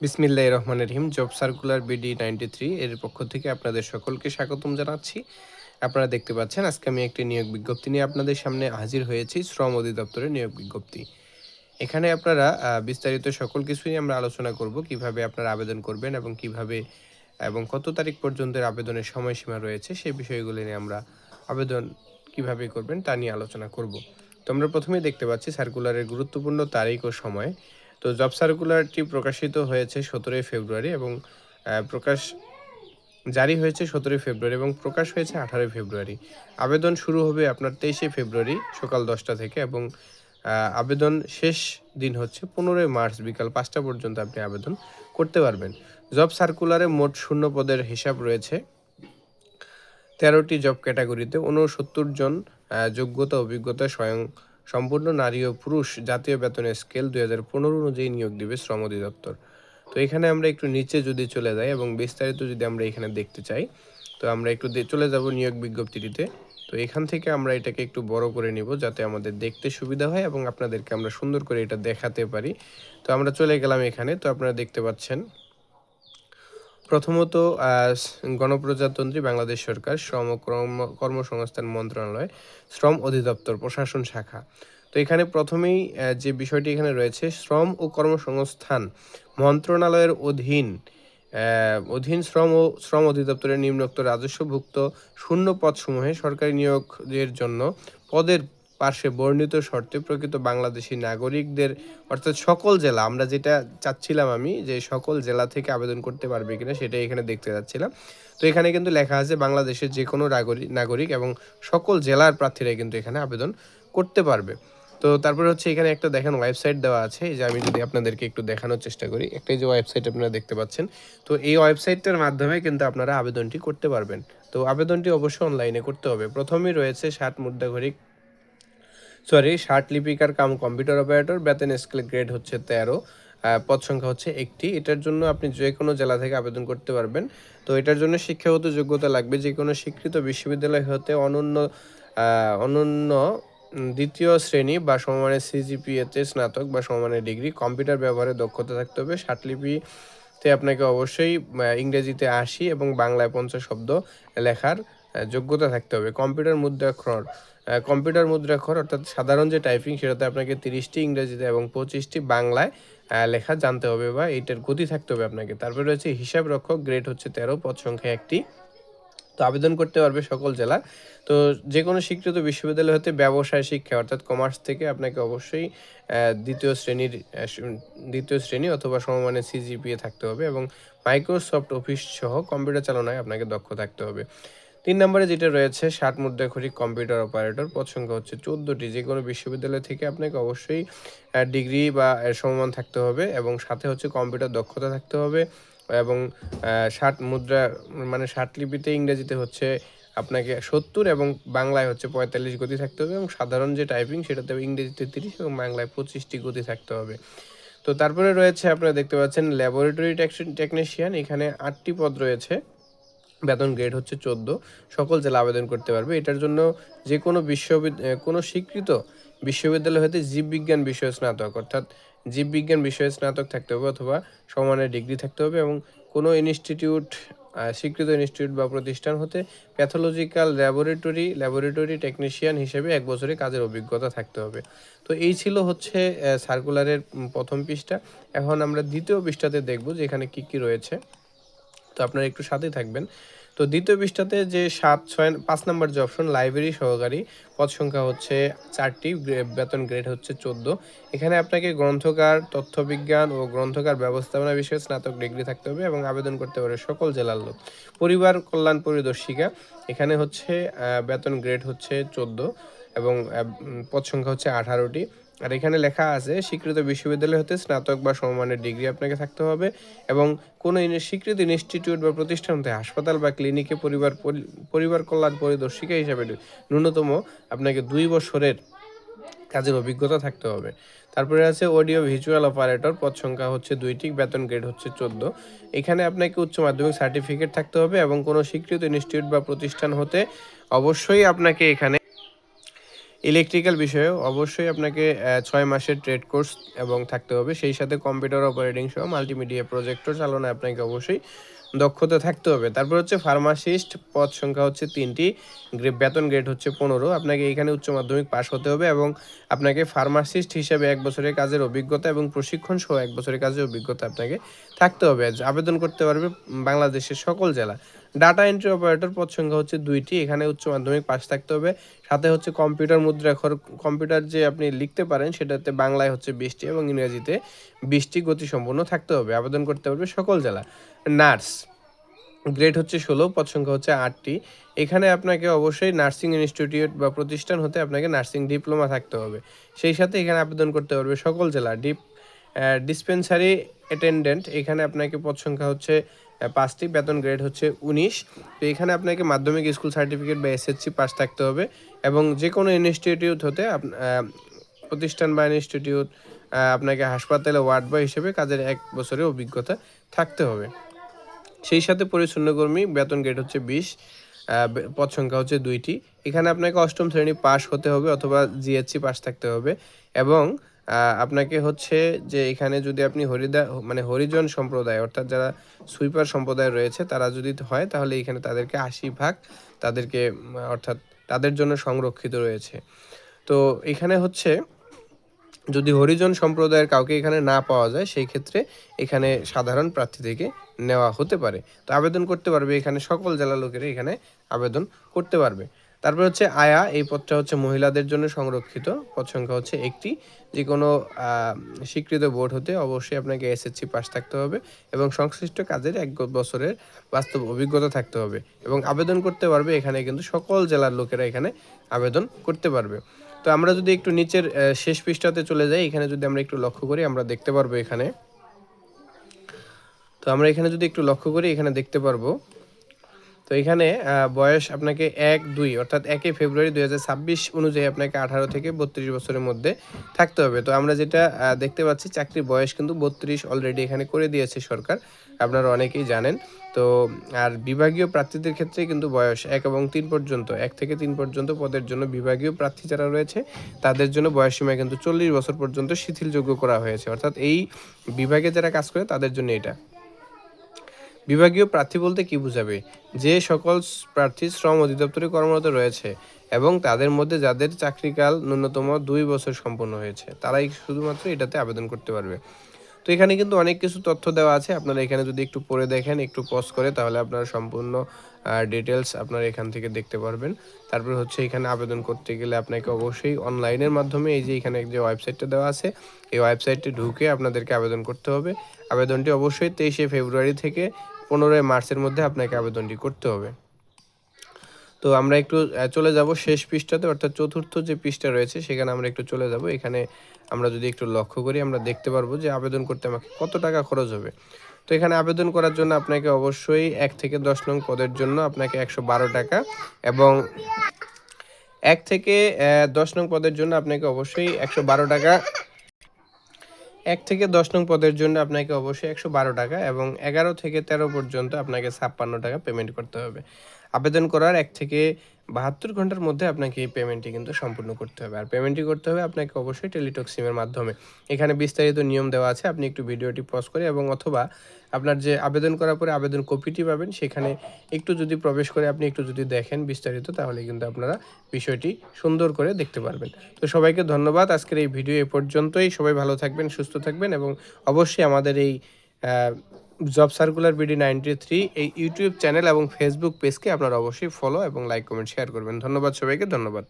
বিসমিল্লাহ রহমান রহিম। Job circular BD ninety three এর পক্ষ থেকে আপনাদের সকলকে স্বাগতম জানাচ্ছি। আপনারা দেখতে পাচ্ছেন, আজকে আমি একটি নিয়োগ বিজ্ঞপ্তি নিয়ে আপনাদের সামনে হাজির হয়েছি, শ্রম অধিদপ্তরের নিয়োগ বিজ্ঞপ্তি। এখানে আপনারা বিস্তারিত সকল কিছুই আমরা আলোচনা করব, কীভাবে আপনারা আবেদন করবেন এবং কীভাবে এবং কত তারিখ পর্যন্ত আবেদনের সময়সীমা রয়েছে, সেই বিষয়গুলি নিয়ে আমরা আবেদন কীভাবে করবেন তা নিয়ে আলোচনা করব। তো আমরা প্রথমেই দেখতে পাচ্ছি সার্কুলারের গুরুত্বপূর্ণ তারিখ ও সময়। তো জব সার্কুলারটি প্রকাশিত হয়েছে সতেরোই ফেব্রুয়ারি এবং প্রকাশ জারি হয়েছে সতেরোই ফেব্রুয়ারি এবং প্রকাশ হয়েছে আঠারোই ফেব্রুয়ারি। আবেদন শুরু হবে আপনার তেইশে ফেব্রুয়ারি সকাল দশটা থেকে এবং আবেদন শেষ দিন হচ্ছে পনেরোই মার্চ বিকাল পাঁচটা পর্যন্ত আপনি আবেদন করতে পারবেন। জব সার্কুলারে মোট শূন্য পদের হিসাব রয়েছে। তেরোটি জব ক্যাটাগরিতে উনসত্তর জন যোগ্যতা, অভিজ্ঞতা, স্বয়ং সম্পূর্ণ নারী ও পুরুষ জাতীয় বেতনের স্কেল দুই হাজার পনেরো অনুযায়ী নিয়োগ দিবে শ্রম অধিদপ্তর। তো এখানে আমরা একটু নিচে যদি চলে যাই এবং বিস্তারিত যদি আমরা এখানে দেখতে চাই, তো আমরা একটু চলে যাব নিয়োগ বিজ্ঞপ্তিটিতে। তো এখান থেকে আমরা এটাকে একটু বড় করে নিব যাতে আমাদের দেখতে সুবিধা হয় এবং আপনাদেরকে আমরা সুন্দর করে এটা দেখাতে পারি। তো আমরা চলে গেলাম এখানে। তো আপনারা দেখতে পাচ্ছেন প্রথমত গণপ্রজাতন্ত্রী বাংলাদেশ সরকার শ্রম কর্ম- কর্মসংস্থান মন্ত্রণালয়, শ্রম অধিদপ্তর, প্রশাসন শাখা। তো এখানে প্রথমেই যে বিষয়টি এখানে রয়েছে, শ্রম ও কর্মসংস্থান মন্ত্রণালয়ের অধীন অধীন শ্রম ও শ্রম অধিদপ্তরের নিম্নোক্ত রাজস্বভুক্ত শূন্য পদসমূহে সরকারি নিয়োগের জন্য পদের পার্শ্বে বর্ণিত শর্তে প্রকৃত বাংলাদেশি নাগরিকদের, অর্থাৎ সকল জেলা, আমরা যেটা চাচ্ছিলাম আমি যে সকল জেলা থেকে আবেদন করতে পারবে কিনা সেটা এখানে দেখতে যাচ্ছিলাম। তো এখানে কিন্তু লেখা আছে বাংলাদেশের যে কোনো নাগরিক নাগরিক এবং সকল জেলার প্রার্থীরা কিন্তু এখানে আবেদন করতে পারবে। তো তারপরে হচ্ছে এখানে একটা দেখেন ওয়েবসাইট দেওয়া আছে যে আমি যদি আপনাদেরকে একটু দেখানোর চেষ্টা করি একটাই যে ওয়েবসাইট আপনারা দেখতে পাচ্ছেন। তো এই ওয়েবসাইটটার মাধ্যমে কিন্তু আপনারা আবেদনটি করতে পারবেন। তো আবেদনটি অবশ্যই অনলাইনে করতে হবে। প্রথমেই রয়েছে ষাট মুদ্রাঘরিক সরি ষাট লিপিকার কাম কম্পিউটার অপারেটর বেতন স্কেল গ্রেড হচ্ছে তেরো পদ সংখ্যা হচ্ছে একটি। এটার জন্য আপনি যে কোনো জেলা থেকে আবেদন করতে পারবেন। তো এটার জন্য শিক্ষাগত যোগ্যতা লাগবে যে কোনো স্বীকৃত বিশ্ববিদ্যালয় হতে অনন্য অনন্য দ্বিতীয় শ্রেণি বা সমমানের সিজিপিএতে স্নাতক বা সমমানের ডিগ্রি। কম্পিউটার ব্যবহারে দক্ষতা থাকতে হবে। ষাটলিপিতে আপনাকে অবশ্যই ইংরেজিতে আশি এবং বাংলায় পঞ্চাশ শব্দ লেখার যোগ্যতা থাকতে হবে। কম্পিউটার মুদ্রাক্ষর কম্পিউটার মুদ্রাক্ষর, অর্থাৎ সাধারণ যে টাইপিং, সেটাতে আপনাকে তিরিশটি ইংরেজিতে এবং পঁচিশটি বাংলায় লেখা জানতে হবে বা এইটার গতি থাকতে হবে আপনাকে। তারপরে রয়েছে হিসাব রক্ষক, গ্রেড হচ্ছে তেরো, পদ সংখ্যা একটি। তো আবেদন করতে পারবে সকল জেলা। তো যে কোনো স্বীকৃত বিশ্ববিদ্যালয় হতে ব্যবসায় শিক্ষা, অর্থাৎ কমার্স থেকে আপনাকে অবশ্যই দ্বিতীয় শ্রেণির দ্বিতীয় শ্রেণি অথবা সমমানের সিজিপিএ থাকতে হবে এবং মাইক্রোসফট অফিস সহ কম্পিউটার চালনায় আপনাকে দক্ষ থাকতে হবে। তিন নম্বরে যেটা রয়েছে, ষাট মুদ্রাক্ষরিক কম্পিউটার অপারেটর। পছন্দ হচ্ছে চোদ্দোটি। যে কোনো বিশ্ববিদ্যালয় থেকে আপনাকে অবশ্যই ডিগ্রি বা সমমান থাকতে হবে এবং সাথে হচ্ছে কম্পিউটার দক্ষতা থাকতে হবে এবং ষাট মুদ্রা মানে ষাট লিপিতে ইংরেজিতে হচ্ছে আপনাকে সত্তর এবং বাংলায় হচ্ছে পঁয়তাল্লিশ গতি থাকতে হবে এবং সাধারণ যে টাইপিং সেটাতে ইংরেজিতে তিরিশ এবং বাংলায় পঁচিশটি গতি থাকতে হবে। তো তারপরে রয়েছে, আপনারা দেখতে পাচ্ছেন, ল্যাবরেটরি টেকনিশিয়ান। এখানে আটটি পদ রয়েছে। বেতন গ্রেড হচ্ছে চোদ্দ। সকল জেলা আবেদন করতে পারবে। এটার জন্য যে কোনো বিশ্ববিদ্যালয় কোনো স্বীকৃত বিশ্ববিদ্যালয় হতে জীববিজ্ঞান বিষয়ে স্নাতক, অর্থাৎ জীববিজ্ঞান বিষয়ে স্নাতক থাকতে হবে অথবা সমানের ডিগ্রি থাকতে হবে এবং কোনো ইনস্টিটিউট স্বীকৃত ইনস্টিটিউট বা প্রতিষ্ঠান হতে প্যাথোলজিক্যাল ল্যাবরেটরি ল্যাবরেটরি টেকনিশিয়ান হিসেবে এক বছরে কাজের অভিজ্ঞতা থাকতে হবে। তো এই ছিল হচ্ছে সার্কুলারের প্রথম পৃষ্ঠা। এখন আমরা দ্বিতীয় পৃষ্ঠাতে দেখব যে এখানে কী কী রয়েছে। তো আপনারা একটু সাথেই থাকবেন। তো দ্বিতীয় পৃষ্ঠাতে যে সাত, ছয়, পাঁচ নাম্বার যে অপশন লাইব্রেরি সহকারী, পদ সংখ্যা হচ্ছে চারটি বেতন গ্রেড হচ্ছে চোদ্দ। এখানে আপনাকে গ্রন্থকার, তথ্যবিজ্ঞান ও গ্রন্থকার ব্যবস্থাপনা বিষয়ে স্নাতক ডিগ্রি থাকতে হবে এবং আবেদন করতে পারে সকল জেলার লোক। পরিবার কল্যাণ পরিদর্শিকা, এখানে হচ্ছে বেতন গ্রেড হচ্ছে চোদ্দ এবং পদ সংখ্যা হচ্ছে আঠারোটি। আর এখানে লেখা আছে, স্বীকৃত বিশ্ববিদ্যালয় হতে স্নাতক বা সমমানের ডিগ্রি আপনাকে থাকতে হবে এবং কোনো স্বীকৃত ইনস্টিটিউট বা প্রতিষ্ঠান হতে হাসপাতাল বা ক্লিনিকে পরিবার পরি- পরিবার কল্যাণ পরিদর্শিকা হিসাবে ন্যূনতম আপনাকে দুই বছরের কাজের অভিজ্ঞতা থাকতে হবে। তারপরে আছে, অডিও ভিজুয়াল অপারেটর, পদ সংখ্যা হচ্ছে দুইটি বেতন গ্রেড হচ্ছে চোদ্দ। এখানে আপনাকে উচ্চ মাধ্যমিক সার্টিফিকেট থাকতে হবে এবং কোনো স্বীকৃত ইনস্টিটিউট বা প্রতিষ্ঠান হতে অবশ্যই আপনাকে এখানে ইলেকট্রিক্যাল বিষয়েও অবশ্যই আপনাকে ছয় মাসের ট্রেড কোর্স এবং থাকতে হবে। সেই সাথে কম্পিউটার অপারেটিং সহ মাল্টিমিডিয়া প্রজেক্টর চালনায় আপনাকে অবশ্যই দক্ষতা থাকতে হবে। তারপর হচ্ছে ফার্মাসিস্ট পদ সংখ্যা হচ্ছে তিনটি বেতন গ্রেড হচ্ছে পনেরো। আপনাকে এখানে উচ্চ মাধ্যমিক পাশ হতে হবে এবং আপনাকে ফার্মাসিস্ট হিসেবে এক বছরের কাজের অভিজ্ঞতা এবং প্রশিক্ষণ সহ এক বছরের কাজের অভিজ্ঞতা আপনাকে থাকতে হবে। আবেদন করতে পারবে বাংলাদেশের সকল জেলা। ডাটা এন্ট্রি অপারেটর পদ সংখ্যা হচ্ছে দুইটি। এখানে উচ্চ মাধ্যমিক পাশ থাকতে হবে। সাথে হচ্ছে কম্পিউটার মুদ্রা মুদ্রাক্ষর কম্পিউটার যে আপনি লিখতে পারেন, সেটাতে বাংলায় হচ্ছে বিশটি এবং ইংরেজিতে বিশটি গতিসম্পন্ন থাকতে হবে। আবেদন করতে পারবে সকল জেলা। নার্স, গ্রেড হচ্ছে ষোলো, পদ সংখ্যা হচ্ছে আটটি। এখানে আপনাকে অবশ্যই নার্সিং ইনস্টিটিউট বা প্রতিষ্ঠান হতে আপনাকে নার্সিং ডিপ্লোমা থাকতে হবে। সেই সাথে এখানে আবেদন করতে পারবে সকল জেলা। ডিপ ডিসপেন্সারি অ্যাটেন্ডেন্ট এখানে আপনাকে পদ সংখ্যা হচ্ছে পাঁচটি, বেতন গ্রেড হচ্ছে উনিশ। তো এখানে আপনাকে মাধ্যমিক স্কুল সার্টিফিকেট বা এসএসসি পাস থাকতে হবে এবং যে কোনো ইনস্টিটিউট হতে প্রতিষ্ঠান বা ইনস্টিটিউট আপনাকে হাসপাতালে ওয়ার্ড বয় হিসেবে কাজের এক বছরের অভিজ্ঞতা থাকতে হবে। সেই সাথে পরিচ্ছন্নকর্মী বেতন গ্রেড হচ্ছে বিশ পদ সংখ্যা হচ্ছে দুইটি। এখানে আপনাকে অষ্টম শ্রেণি পাস হতে হবে অথবা জিএসসি পাস থাকতে হবে এবং আপনাকে হচ্ছে যে এখানে যদি আপনি হরিদা মানে হরিজন সম্প্রদায়, অর্থাৎ যারা সুইপার সম্প্রদায় রয়েছে, তারা যদি হয়, তাহলে এখানে তাদেরকে আশি ভাগ তাদেরকে অর্থাৎ তাদের জন্য সংরক্ষিত রয়েছে। তো এখানে হচ্ছে যদি হরিজন সম্প্রদায়ের কাউকে এখানে না পাওয়া যায়, সেই ক্ষেত্রে এখানে সাধারণ প্রার্থী থেকে নেওয়া হতে পারে। তো আবেদন করতে পারবে এখানে সকল জেলা লোকেরা এখানে আবেদন করতে পারবে। তারপর হচ্ছে আয়া, এই পদটা হচ্ছে মহিলাদের জন্য সংরক্ষিত। পদ সংখ্যা হচ্ছে একটি। যে কোনো স্বীকৃত বোর্ড হতে অবশ্যই আপনাকে এসএসসি পাস থাকতে হবে এবং সংশ্লিষ্ট কাজের এক বছরের বাস্তব অভিজ্ঞতা থাকতে হবে এবং আবেদন করতে পারবে এখানে কিন্তু সকল জেলার লোকেরা এখানে আবেদন করতে পারবে। তো আমরা যদি একটু নিচের শেষ পৃষ্ঠাতে চলে যাই, এখানে যদি আমরা একটু লক্ষ্য করি, আমরা দেখতে পারব এখানে। তো আমরা এখানে যদি একটু লক্ষ্য করি, এখানে দেখতে পারব তো এখানে বয়স আপনাকে এক দুই, অর্থাৎ একই ফেব্রুয়ারি দুই হাজার ছাব্বিশ অনুযায়ী আপনাকে আঠারো থেকে বত্রিশ বছরের মধ্যে থাকতে হবে। তো আমরা যেটা দেখতে পাচ্ছি, চাকরির বয়স কিন্তু বত্রিশ অলরেডি এখানে করে দিয়েছে সরকার, আপনারা অনেকেই জানেন। তো, আর বিভাগীয় প্রার্থীদের ক্ষেত্রে কিন্তু বয়স এক এবং তিন পর্যন্ত, এক থেকে তিন পর্যন্ত পদের জন্য বিভাগীয় প্রার্থী যারা রয়েছে, তাদের জন্য বয়সসীমা কিন্তু চল্লিশ বছর পর্যন্ত শিথিলযোগ্য করা হয়েছে। অর্থাৎ এই বিভাগে যারা কাজ করে, তাদের জন্য এটা। বিভাগীয় প্রার্থী বলতে কি বোঝাবে? যে সকল প্রার্থী শ্রম অধিদপ্তরে কর্মরত রয়েছে এবং তাদের মধ্যে যাদের চাকরিকাল ন্যূনতম দুই বছর সম্পন্ন হয়েছে, তারাই শুধুমাত্র এটাতে আবেদন করতে পারবে। তো এখানে কিন্তু অনেক কিছু তথ্য দেওয়া আছে। আপনারা এখানে যদি একটু পড়ে দেখেন, একটু পজ করে, তাহলে আপনারা সম্পূর্ণ ডিটেলস আপনারা এখান থেকে দেখতে পারবেন। তারপর হচ্ছে এখানে আবেদন করতে গেলে আপনাকে অবশ্যই অনলাইনের মাধ্যমে এই যে এখানে যে ওয়েবসাইটটা দেওয়া আছে, এই ওয়েবসাইটে ঢুকে আপনাদেরকে আবেদন করতে হবে। আবেদনটি অবশ্যই তেইশে ফেব্রুয়ারি থেকে পনেরোই মার্চের মধ্যে আপনাকে আবেদনটি করতে হবে। তো আমরা একটু চলে যাব শেষ পৃষ্ঠাতে, অর্থাৎ চতুর্থ যে পৃষ্ঠা রয়েছে, সেখানে আমরা একটু চলে যাব। এখানে আমরা যদি একটু লক্ষ্য করি, আমরা দেখতে পারব যে আবেদন করতে আমাকে কত টাকা খরচ হবে। তো এখানে আবেদন করার জন্য আপনাকে অবশ্যই এক থেকে দশ নং পদের জন্য আপনাকে একশো বারো টাকা এবং এক থেকে দশ নং পদের জন্য আপনাকে অবশ্যই একশো বারো টাকা এক থেকে দশ নং পদের জন্য আপনাকে অবশ্যই একশো বারো টাকা এবং এগারো থেকে তেরো পর্যন্ত আপনাকে ছাপ্পান্ন টাকা পেমেন্ট করতে হবে। আবেদন করার এক থেকে বাহাত্তর ঘণ্টার মধ্যে আপনাকে এই পেমেন্টটি কিন্তু সম্পূর্ণ করতে হবে। আর পেমেন্টটি করতে হবে আপনাকে অবশ্যই টেলিটক সিমের মাধ্যমে। এখানে বিস্তারিত নিয়ম দেওয়া আছে, আপনি একটু ভিডিওটি পজ করে এবং অথবা আপনার যে আবেদন করার পরে আবেদন কপিটি পাবেন, সেখানে একটু যদি প্রবেশ করে আপনি একটু যদি দেখেন বিস্তারিত, তাহলে কিন্তু আপনারা বিষয়টি সুন্দর করে দেখতে পারবেন। তো সবাইকে ধন্যবাদ, আজকের এই ভিডিও এ পর্যন্তই। সবাই ভালো থাকবেন, সুস্থ থাকবেন এবং অবশ্যই আমাদের এই job circular BD ninety three এই ইউটিউব চ্যানেল এবং ফেসবুক পেজকে আপনারা অবশ্যই ফলো এবং লাইক, কমেন্ট, শেয়ার করবেন। ধন্যবাদ সবাইকে, ধন্যবাদ।